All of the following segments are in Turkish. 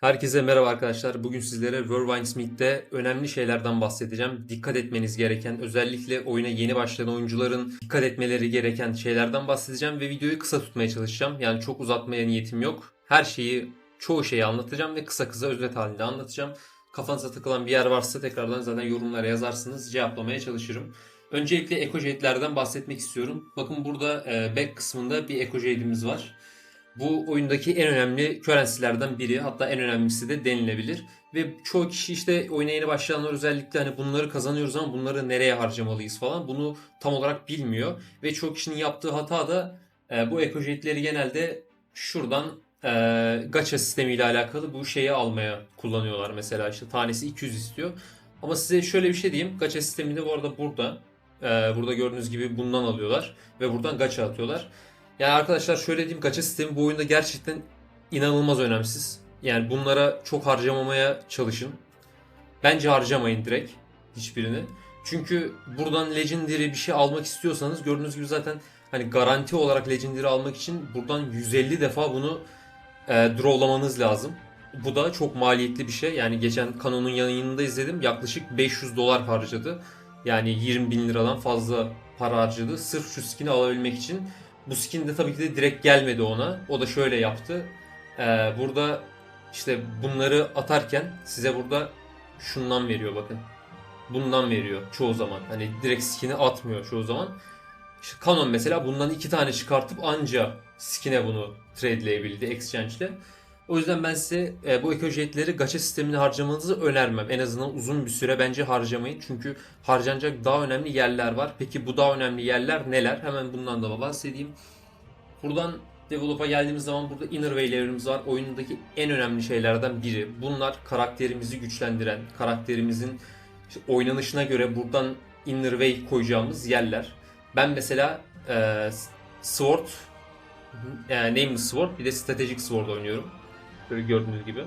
Herkese merhaba arkadaşlar. Bugün sizlere Vervine Smith'te önemli şeylerden bahsedeceğim. Dikkat etmeniz gereken, özellikle oyuna yeni başlayan oyuncuların dikkat etmeleri gereken şeylerden bahsedeceğim ve videoyu kısa tutmaya çalışacağım. Yani çok uzatmaya niyetim yok. Her şeyi, çoğu şeyi anlatacağım ve kısa kısa özet halinde anlatacağım. Kafanıza takılan bir yer varsa tekrardan zaten yorumlara yazarsınız. Cevaplamaya çalışırım. Öncelikle ekojetlerden bahsetmek istiyorum. Bakın burada e, back kısmında bir ekojetimiz var. Bu oyundaki en önemli currency'lerden biri hatta en önemlisi de denilebilir. Ve çoğu kişi işte oyuna yeni başlayanlar özellikle hani bunları kazanıyoruz ama bunları nereye harcamalıyız falan bunu tam olarak bilmiyor. Ve çoğu kişinin yaptığı hata da e, bu ekojetleri genelde şuradan e, gacha sistemiyle alakalı bu şeyi almaya kullanıyorlar. Mesela işte tanesi 200 istiyor. Ama size şöyle bir şey diyeyim. Gacha sisteminde bu arada burada. e, burada gördüğünüz gibi bundan alıyorlar. Ve buradan gacha atıyorlar. Yani arkadaşlar şöyle diyeyim gacha sistemi bu oyunda gerçekten inanılmaz önemsiz. Yani bunlara çok harcamamaya çalışın. Bence harcamayın direkt hiçbirini. Çünkü buradan Legendary bir şey almak istiyorsanız gördüğünüz gibi zaten hani garanti olarak Legendary almak için buradan 150 defa bunu e, drawlamanız lazım. Bu da çok maliyetli bir şey. Yani geçen kanonun yayınında izledim. Yaklaşık 500 dolar harcadı. Yani 20 bin liradan fazla para harcadı. Sırf şu skin'i alabilmek için. Bu skin de tabii ki de direkt gelmedi ona. O da şöyle yaptı. Ee, burada işte bunları atarken size burada şundan veriyor bakın. Bundan veriyor çoğu zaman. Hani direkt skin'i atmıyor çoğu zaman. İşte Canon mesela bundan iki tane çıkartıp anca skin'e bunu tradeleyebildi exchange'le. O yüzden ben size e, bu ekojetleri gacha sistemine harcamanızı önermem. En azından uzun bir süre bence harcamayın. Çünkü harcanacak daha önemli yerler var. Peki bu daha önemli yerler neler? Hemen bundan da bahsedeyim. Buradan Develop'a geldiğimiz zaman burada inner way'lerimiz var. Oyundaki en önemli şeylerden biri. Bunlar karakterimizi güçlendiren, karakterimizin işte oynanışına göre buradan inner way koyacağımız yerler. Ben mesela e, Sword, e, Nameless Sword bir de Strategic Sword oynuyorum. Böyle gördüğünüz gibi.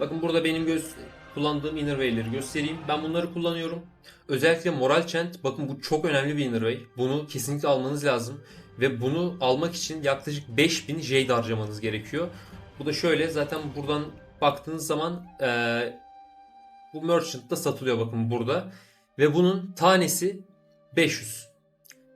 Bakın burada benim göz kullandığım inner way'leri göstereyim. Ben bunları kullanıyorum. Özellikle Moral Chant bakın bu çok önemli bir inner way. Bunu kesinlikle almanız lazım. Ve bunu almak için yaklaşık 5000 Jade harcamanız gerekiyor. Bu da şöyle zaten buradan baktığınız zaman eee, bu Merchant'ta satılıyor bakın burada. Ve bunun tanesi 500.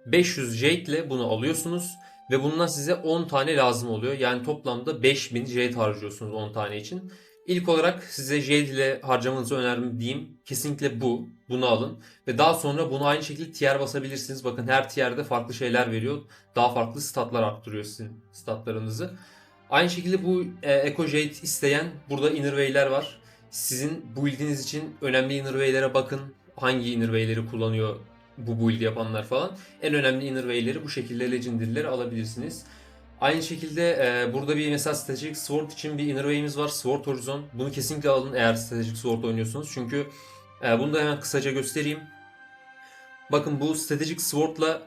500 Jade ile bunu alıyorsunuz. Ve bundan size 10 tane lazım oluyor. Yani toplamda 5000 Jade harcıyorsunuz 10 tane için. İlk olarak size Jade ile harcamanızı önerdiğim kesinlikle bu. Bunu alın. Ve daha sonra bunu aynı şekilde tier basabilirsiniz. Bakın her tierde farklı şeyler veriyor. Daha farklı statlar arttırıyor sizin statlarınızı. Aynı şekilde bu e, Eco Jade isteyen burada inner way'ler var. Sizin build'iniz için önemli inner way'lere bakın. Hangi inner way'leri kullanıyor bu build yapanlar falan. En önemli inner way'leri bu şekilde legendary'leri alabilirsiniz. Aynı şekilde e, burada bir mesela Strategic Sword için bir inner way'imiz var. Sword Horizon. Bunu kesinlikle alın eğer Strategic Sword oynuyorsunuz. Çünkü e, bunu da hemen kısaca göstereyim. Bakın bu Strategic Sword'la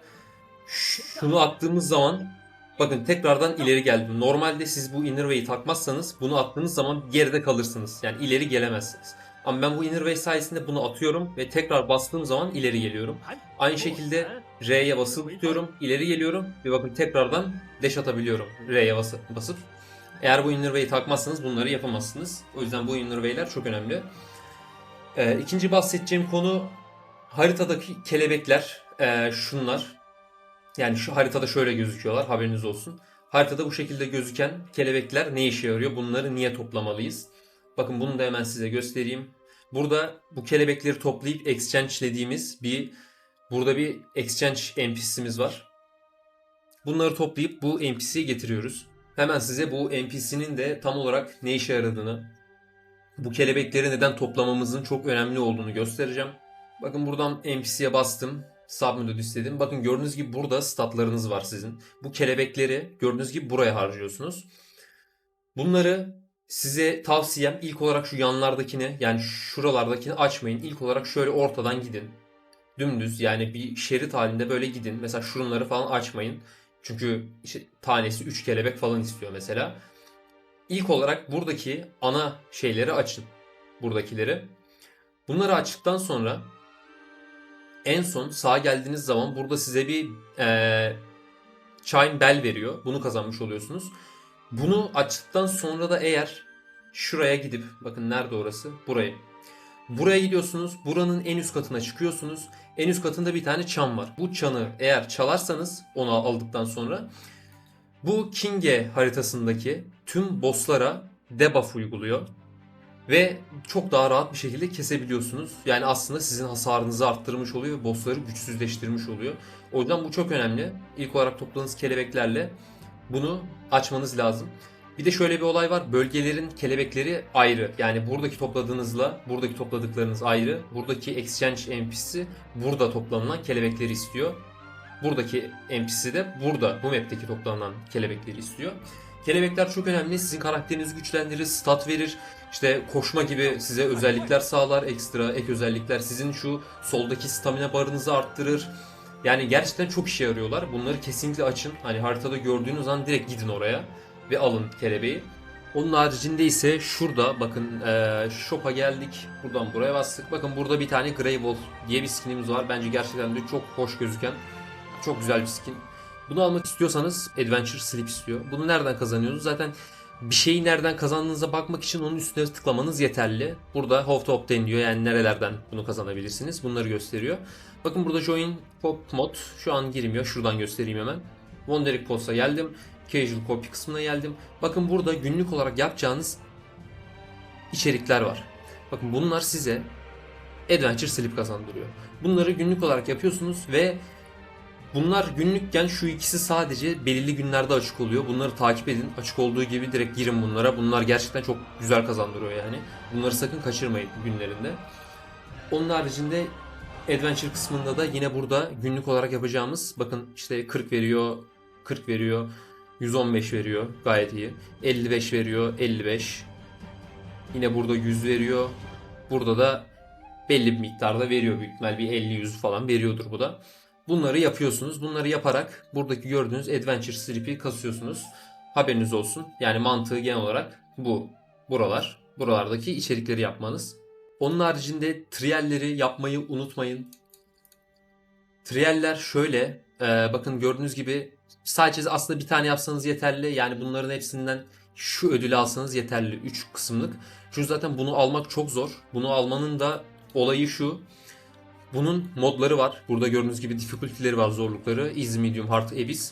şunu attığımız zaman bakın tekrardan ileri geldim. Normalde siz bu inner way'i takmazsanız bunu attığınız zaman geride kalırsınız. Yani ileri gelemezsiniz. Ama ben bu inner way sayesinde bunu atıyorum ve tekrar bastığım zaman ileri geliyorum. Aynı şekilde R'ye basılı tutuyorum, ileri geliyorum ve bakın tekrardan dash atabiliyorum R'ye basıp. basıp. Eğer bu inner way'i takmazsanız bunları yapamazsınız. O yüzden bu inner way'ler çok önemli. Ee, ikinci bahsedeceğim konu haritadaki kelebekler. Ee, şunlar. Yani şu haritada şöyle gözüküyorlar haberiniz olsun. Haritada bu şekilde gözüken kelebekler ne işe yarıyor? Bunları niye toplamalıyız? Bakın bunu da hemen size göstereyim. Burada bu kelebekleri toplayıp exchange'lediğimiz bir burada bir exchange NPC'miz var. Bunları toplayıp bu NPC'ye getiriyoruz. Hemen size bu NPC'nin de tam olarak ne işe yaradığını, bu kelebekleri neden toplamamızın çok önemli olduğunu göstereceğim. Bakın buradan NPC'ye bastım. Submenu istedim. Bakın gördüğünüz gibi burada statlarınız var sizin. Bu kelebekleri gördüğünüz gibi buraya harcıyorsunuz. Bunları size tavsiyem ilk olarak şu yanlardakini yani şuralardakini açmayın. İlk olarak şöyle ortadan gidin. Dümdüz yani bir şerit halinde böyle gidin. Mesela şunları falan açmayın. Çünkü işte tanesi 3 kelebek falan istiyor mesela. İlk olarak buradaki ana şeyleri açın. Buradakileri. Bunları açtıktan sonra en son sağa geldiğiniz zaman burada size bir eee chime bell veriyor. Bunu kazanmış oluyorsunuz. Bunu açtıktan sonra da eğer şuraya gidip bakın nerede orası? Burayı. Buraya gidiyorsunuz. Buranın en üst katına çıkıyorsunuz. En üst katında bir tane çan var. Bu çanı eğer çalarsanız onu aldıktan sonra bu Kinge haritasındaki tüm bosslara debuff uyguluyor. Ve çok daha rahat bir şekilde kesebiliyorsunuz. Yani aslında sizin hasarınızı arttırmış oluyor ve bossları güçsüzleştirmiş oluyor. O yüzden bu çok önemli. İlk olarak topladığınız kelebeklerle bunu açmanız lazım. Bir de şöyle bir olay var. Bölgelerin kelebekleri ayrı. Yani buradaki topladığınızla buradaki topladıklarınız ayrı. Buradaki exchange NPC burada toplanılan kelebekleri istiyor. Buradaki NPC de burada bu map'teki toplanan kelebekleri istiyor. Kelebekler çok önemli. Sizin karakterinizi güçlendirir, stat verir. İşte koşma gibi size özellikler sağlar, ekstra ek özellikler. Sizin şu soldaki stamina barınızı arttırır. Yani gerçekten çok işe yarıyorlar. Bunları kesinlikle açın. Hani haritada gördüğünüz an direkt gidin oraya ve alın kelebeği. Onun haricinde ise şurada bakın e, shop'a geldik. Buradan buraya bastık. Bakın burada bir tane Grey Wolf diye bir skinimiz var. Bence gerçekten de çok hoş gözüken çok güzel bir skin. Bunu almak istiyorsanız Adventure Sleep istiyor. Bunu nereden kazanıyorsunuz? Zaten bir şeyi nereden kazandığınıza bakmak için onun üstüne tıklamanız yeterli. Burada How to Obtain diyor yani nerelerden bunu kazanabilirsiniz. Bunları gösteriyor. Bakın burada Join Pop Mod şu an girmiyor. Şuradan göstereyim hemen. Wandering Post'a geldim. Casual Copy kısmına geldim. Bakın burada günlük olarak yapacağınız içerikler var. Bakın bunlar size Adventure Sleep kazandırıyor. Bunları günlük olarak yapıyorsunuz ve Bunlar günlükken şu ikisi sadece belirli günlerde açık oluyor. Bunları takip edin. Açık olduğu gibi direkt girin bunlara. Bunlar gerçekten çok güzel kazandırıyor yani. Bunları sakın kaçırmayın günlerinde. Onun haricinde Adventure kısmında da yine burada günlük olarak yapacağımız bakın işte 40 veriyor, 40 veriyor, 115 veriyor gayet iyi. 55 veriyor, 55. Yine burada 100 veriyor. Burada da belli bir miktarda veriyor büyük ihtimal bir 50-100 falan veriyordur bu da. Bunları yapıyorsunuz. Bunları yaparak buradaki gördüğünüz Adventure Strip'i kasıyorsunuz. Haberiniz olsun. Yani mantığı genel olarak bu. Buralar. Buralardaki içerikleri yapmanız. Onun haricinde trialleri yapmayı unutmayın. Trialler şöyle. e, bakın gördüğünüz gibi sadece aslında bir tane yapsanız yeterli. Yani bunların hepsinden şu ödülü alsanız yeterli. 3 kısımlık. Çünkü zaten bunu almak çok zor. Bunu almanın da olayı şu. Bunun modları var. Burada gördüğünüz gibi difficulty'leri var, zorlukları. Easy, Medium, Hard, Abyss.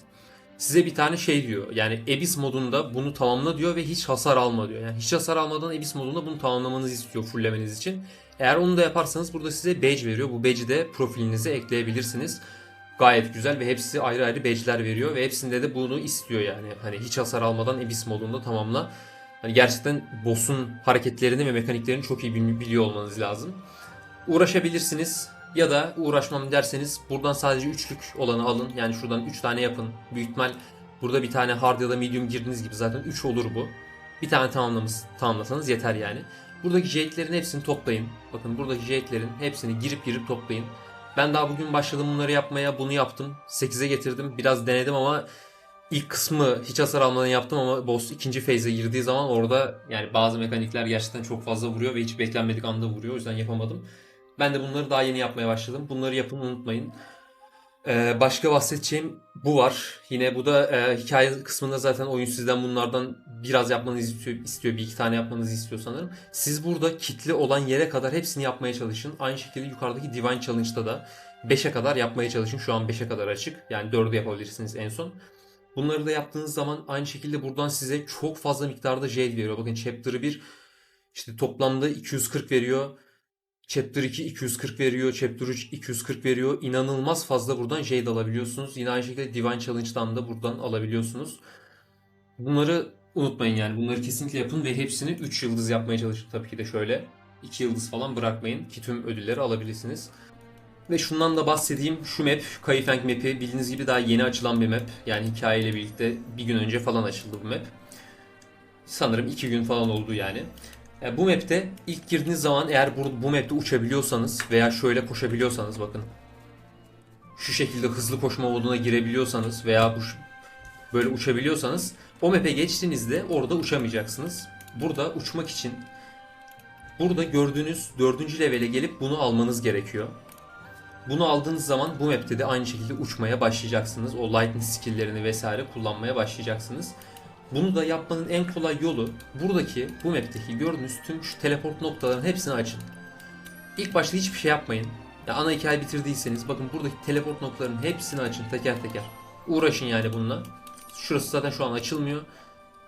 Size bir tane şey diyor. Yani Abyss modunda bunu tamamla diyor ve hiç hasar alma diyor. Yani hiç hasar almadan Abyss modunda bunu tamamlamanızı istiyor fullemeniz için. Eğer onu da yaparsanız burada size badge veriyor. Bu badge'i de profilinize ekleyebilirsiniz. Gayet güzel ve hepsi ayrı ayrı badge'ler veriyor ve hepsinde de bunu istiyor yani. Hani hiç hasar almadan Abyss modunda tamamla. Hani gerçekten boss'un hareketlerini ve mekaniklerini çok iyi biliyor olmanız lazım. Uğraşabilirsiniz. Ya da uğraşmam derseniz buradan sadece üçlük olanı alın. Yani şuradan 3 tane yapın. Büyük ihtimal burada bir tane hard ya da medium girdiğiniz gibi zaten 3 olur bu. Bir tane tamamlamış, tamamlasanız yeter yani. Buradaki jade'lerin hepsini toplayın. Bakın buradaki jade'lerin hepsini girip girip toplayın. Ben daha bugün başladım bunları yapmaya. Bunu yaptım. 8'e getirdim. Biraz denedim ama ilk kısmı hiç hasar almadan yaptım ama boss ikinci phase'e girdiği zaman orada yani bazı mekanikler gerçekten çok fazla vuruyor ve hiç beklenmedik anda vuruyor. O yüzden yapamadım. Ben de bunları daha yeni yapmaya başladım. Bunları yapın unutmayın. Ee, başka bahsedeceğim bu var. Yine bu da e, hikaye kısmında zaten oyun sizden bunlardan biraz yapmanızı istiyor, istiyor. Bir iki tane yapmanızı istiyor sanırım. Siz burada kitli olan yere kadar hepsini yapmaya çalışın. Aynı şekilde yukarıdaki Divine Challenge'da da 5'e kadar yapmaya çalışın. Şu an 5'e kadar açık. Yani 4'ü yapabilirsiniz en son. Bunları da yaptığınız zaman aynı şekilde buradan size çok fazla miktarda Jade veriyor. Bakın Chapter 1 işte toplamda 240 veriyor. Chapter 2 240 veriyor. Chapter 3 240 veriyor. İnanılmaz fazla buradan Jade alabiliyorsunuz. Yine aynı şekilde Divine Challenge'dan da buradan alabiliyorsunuz. Bunları unutmayın yani. Bunları kesinlikle yapın ve hepsini 3 yıldız yapmaya çalışın. Tabii ki de şöyle. 2 yıldız falan bırakmayın ki tüm ödülleri alabilirsiniz. Ve şundan da bahsedeyim. Şu map, Kaifeng map'i bildiğiniz gibi daha yeni açılan bir map. Yani hikayeyle birlikte bir gün önce falan açıldı bu map. Sanırım 2 gün falan oldu yani. Yani bu map'te ilk girdiğiniz zaman eğer bu, bu map'te uçabiliyorsanız veya şöyle koşabiliyorsanız bakın. Şu şekilde hızlı koşma moduna girebiliyorsanız veya bu böyle uçabiliyorsanız o map'e geçtiğinizde orada uçamayacaksınız. Burada uçmak için burada gördüğünüz 4. levele gelip bunu almanız gerekiyor. Bunu aldığınız zaman bu map'te de aynı şekilde uçmaya başlayacaksınız. O lightning skill'lerini vesaire kullanmaya başlayacaksınız. Bunu da yapmanın en kolay yolu buradaki bu map'teki gördüğünüz tüm şu teleport noktaların hepsini açın. İlk başta hiçbir şey yapmayın. Ya ana hikaye bitirdiyseniz bakın buradaki teleport noktalarının hepsini açın teker teker. Uğraşın yani bununla. Şurası zaten şu an açılmıyor.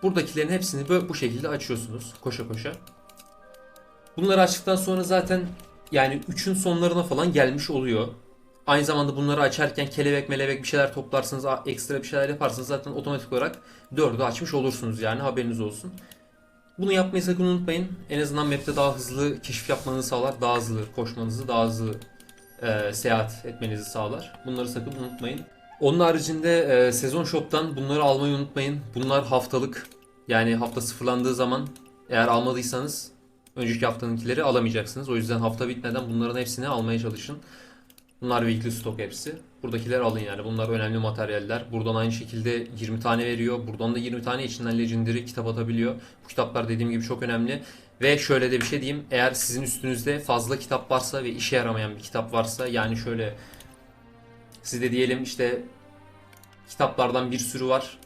Buradakilerin hepsini böyle bu şekilde açıyorsunuz koşa koşa. Bunları açtıktan sonra zaten yani 3'ün sonlarına falan gelmiş oluyor. Aynı zamanda bunları açarken kelebek melebek bir şeyler toplarsınız, ekstra bir şeyler yaparsınız zaten otomatik olarak 4'ü açmış olursunuz yani haberiniz olsun. Bunu yapmayı sakın unutmayın. En azından map'te daha hızlı keşif yapmanızı sağlar, daha hızlı koşmanızı, daha hızlı e, seyahat etmenizi sağlar. Bunları sakın unutmayın. Onun haricinde e, sezon shop'tan bunları almayı unutmayın. Bunlar haftalık. Yani hafta sıfırlandığı zaman eğer almadıysanız önceki haftanınkileri alamayacaksınız. O yüzden hafta bitmeden bunların hepsini almaya çalışın. Bunlar weekly stock hepsi. Buradakileri alın yani. Bunlar önemli materyaller. Buradan aynı şekilde 20 tane veriyor. Buradan da 20 tane içinden legendary kitap atabiliyor. Bu kitaplar dediğim gibi çok önemli. Ve şöyle de bir şey diyeyim. Eğer sizin üstünüzde fazla kitap varsa ve işe yaramayan bir kitap varsa yani şöyle sizde diyelim işte kitaplardan bir sürü var.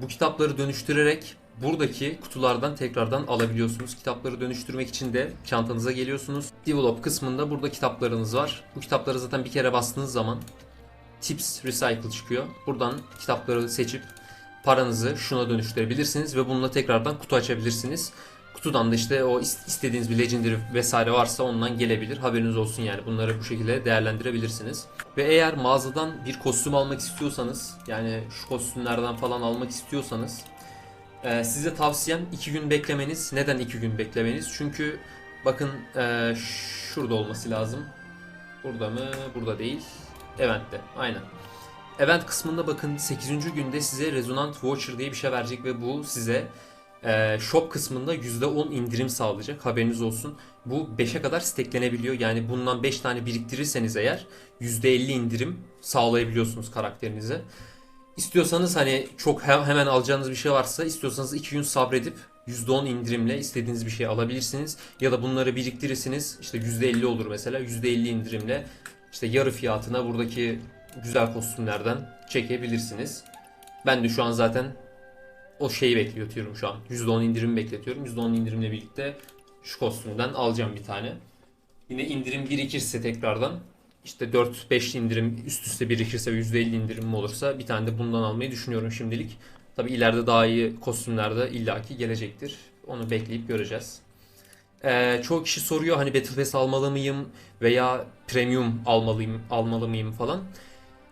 Bu kitapları dönüştürerek buradaki kutulardan tekrardan alabiliyorsunuz. Kitapları dönüştürmek için de çantanıza geliyorsunuz. Develop kısmında burada kitaplarınız var. Bu kitapları zaten bir kere bastığınız zaman Tips Recycle çıkıyor. Buradan kitapları seçip paranızı şuna dönüştürebilirsiniz ve bununla tekrardan kutu açabilirsiniz. Kutudan da işte o is- istediğiniz bir legendary vesaire varsa ondan gelebilir. Haberiniz olsun yani bunları bu şekilde değerlendirebilirsiniz. Ve eğer mağazadan bir kostüm almak istiyorsanız yani şu kostümlerden falan almak istiyorsanız ee, size tavsiyem 2 gün beklemeniz. Neden 2 gün beklemeniz? Çünkü bakın ee, şurada olması lazım. Burada mı? Burada değil. Event'te. Aynen. Event kısmında bakın 8. günde size Resonant Voucher diye bir şey verecek ve bu size ee, shop kısmında %10 indirim sağlayacak. Haberiniz olsun. Bu 5'e kadar steklenebiliyor. Yani bundan 5 tane biriktirirseniz eğer %50 indirim sağlayabiliyorsunuz karakterinize. İstiyorsanız hani çok he- hemen alacağınız bir şey varsa istiyorsanız 2 gün sabredip %10 indirimle istediğiniz bir şey alabilirsiniz. Ya da bunları biriktirirsiniz. İşte %50 olur mesela. %50 indirimle işte yarı fiyatına buradaki güzel kostümlerden çekebilirsiniz. Ben de şu an zaten o şeyi bekletiyorum şu an. %10 indirim bekletiyorum. %10 indirimle birlikte şu kostümden alacağım bir tane. Yine indirim birikirse tekrardan işte 4-5 indirim üst üste birikirse ve %50 indirim olursa bir tane de bundan almayı düşünüyorum şimdilik. Tabi ileride daha iyi kostümler de illaki gelecektir. Onu bekleyip göreceğiz. Ee, çoğu kişi soruyor hani Battle Pass almalı mıyım veya Premium almalıyım, almalı mıyım falan.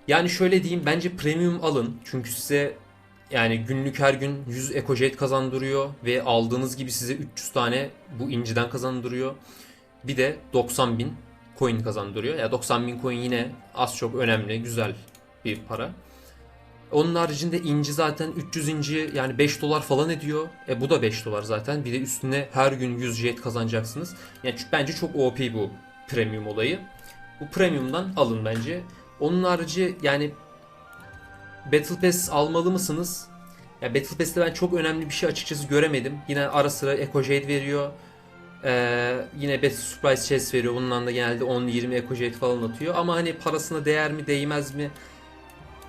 Yani şöyle diyeyim bence Premium alın. Çünkü size yani günlük her gün 100 EcoJet kazandırıyor ve aldığınız gibi size 300 tane bu inciden kazandırıyor. Bir de 90 bin coin kazandırıyor. Ya 90 bin coin yine az çok önemli, güzel bir para. Onun haricinde inci zaten 300 inci yani 5 dolar falan ediyor. E bu da 5 dolar zaten. Bir de üstüne her gün 100 jet kazanacaksınız. Yani bence çok OP bu premium olayı. Bu premiumdan alın bence. Onun harici yani Battle Pass almalı mısınız? Ya Battle Pass'te ben çok önemli bir şey açıkçası göremedim. Yine ara sıra Eco Jade veriyor. Ee, yine Battle Surprise Chest veriyor. Bundan da genelde 10-20 Eco Jade falan atıyor. Ama hani parasına değer mi değmez mi?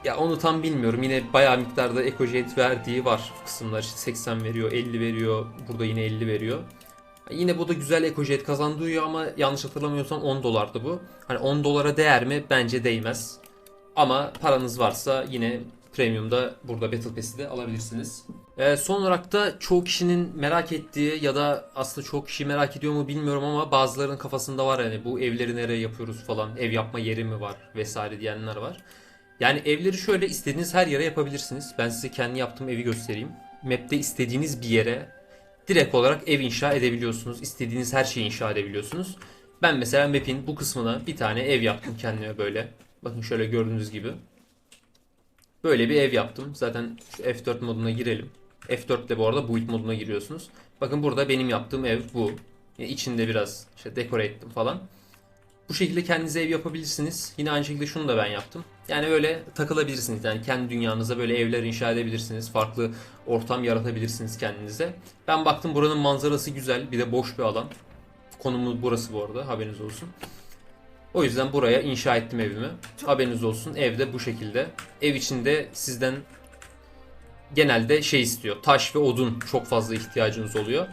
Ya onu tam bilmiyorum. Yine bayağı miktarda Jade verdiği var kısımlar. İşte 80 veriyor, 50 veriyor. Burada yine 50 veriyor. Yine bu da güzel Jade kazandırıyor ama yanlış hatırlamıyorsam 10 dolardı bu. Hani 10 dolara değer mi? Bence değmez. Ama paranız varsa yine Premium'da burada Battle Pass'i de alabilirsiniz. Ee, son olarak da çoğu kişinin merak ettiği ya da aslında çok kişi merak ediyor mu bilmiyorum ama bazılarının kafasında var yani bu evleri nereye yapıyoruz falan ev yapma yeri mi var vesaire diyenler var. Yani evleri şöyle istediğiniz her yere yapabilirsiniz. Ben size kendi yaptığım evi göstereyim. Map'te istediğiniz bir yere direkt olarak ev inşa edebiliyorsunuz. İstediğiniz her şeyi inşa edebiliyorsunuz. Ben mesela map'in bu kısmına bir tane ev yaptım kendime böyle. Bakın şöyle gördüğünüz gibi. Böyle bir ev yaptım. Zaten şu F4 moduna girelim. F4 ile bu arada build moduna giriyorsunuz. Bakın burada benim yaptığım ev bu. Yani içinde biraz işte dekore ettim falan. Bu şekilde kendinize ev yapabilirsiniz. Yine aynı şekilde şunu da ben yaptım. Yani öyle takılabilirsiniz. Yani kendi dünyanıza böyle evler inşa edebilirsiniz. Farklı ortam yaratabilirsiniz kendinize. Ben baktım buranın manzarası güzel. Bir de boş bir alan. Konumu burası bu arada haberiniz olsun. O yüzden buraya inşa ettim evimi. Haberiniz olsun. Evde bu şekilde. Ev içinde sizden genelde şey istiyor. Taş ve odun çok fazla ihtiyacınız oluyor.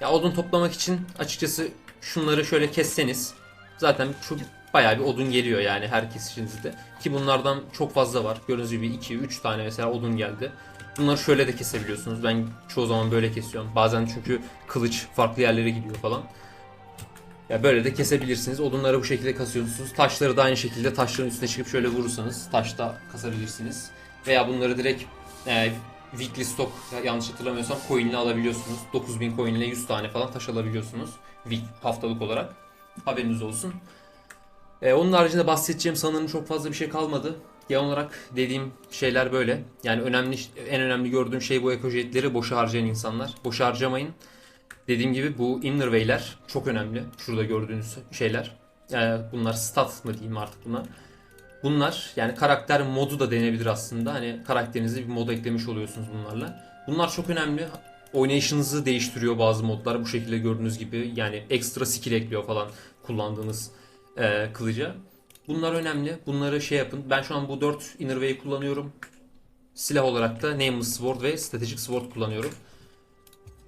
Ya odun toplamak için açıkçası şunları şöyle kesseniz zaten şu bayağı bir odun geliyor yani her kesişinizde. Ki bunlardan çok fazla var. Gördüğünüz gibi 2 3 tane mesela odun geldi. Bunları şöyle de kesebiliyorsunuz. Ben çoğu zaman böyle kesiyorum. Bazen çünkü kılıç farklı yerlere gidiyor falan. Ya böyle de kesebilirsiniz. Odunları bu şekilde kasıyorsunuz. Taşları da aynı şekilde taşların üstüne çıkıp şöyle vurursanız taşta kasabilirsiniz. Veya bunları direkt e, weekly stock yanlış hatırlamıyorsam coin'le alabiliyorsunuz. 9000 coin ile 100 tane falan taş alabiliyorsunuz. Week, haftalık olarak. Haberiniz olsun. E, onun haricinde bahsedeceğim sanırım çok fazla bir şey kalmadı. Genel olarak dediğim şeyler böyle. Yani önemli en önemli gördüğüm şey bu ekojetleri boşa harcayan insanlar. Boşa harcamayın. Dediğim gibi bu inner way'ler çok önemli. Şurada gördüğünüz şeyler. Yani bunlar stat mı diyeyim artık buna. Bunlar yani karakter modu da denebilir aslında. Hani karakterinize bir mod eklemiş oluyorsunuz bunlarla. Bunlar çok önemli. Oynayışınızı değiştiriyor bazı modlar. Bu şekilde gördüğünüz gibi yani ekstra skill ekliyor falan kullandığınız e, kılıca. Bunlar önemli. Bunları şey yapın. Ben şu an bu 4 inner way'i kullanıyorum. Silah olarak da Nameless Sword ve Strategic Sword kullanıyorum.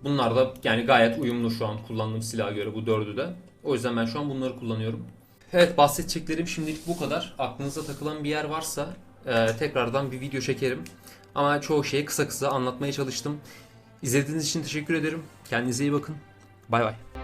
Bunlar da yani gayet uyumlu şu an kullandığım silaha göre bu dördü de. O yüzden ben şu an bunları kullanıyorum. Evet bahsedeceklerim şimdilik bu kadar. Aklınıza takılan bir yer varsa e, tekrardan bir video çekerim. Ama çoğu şeyi kısa kısa anlatmaya çalıştım. İzlediğiniz için teşekkür ederim. Kendinize iyi bakın. Bay bay.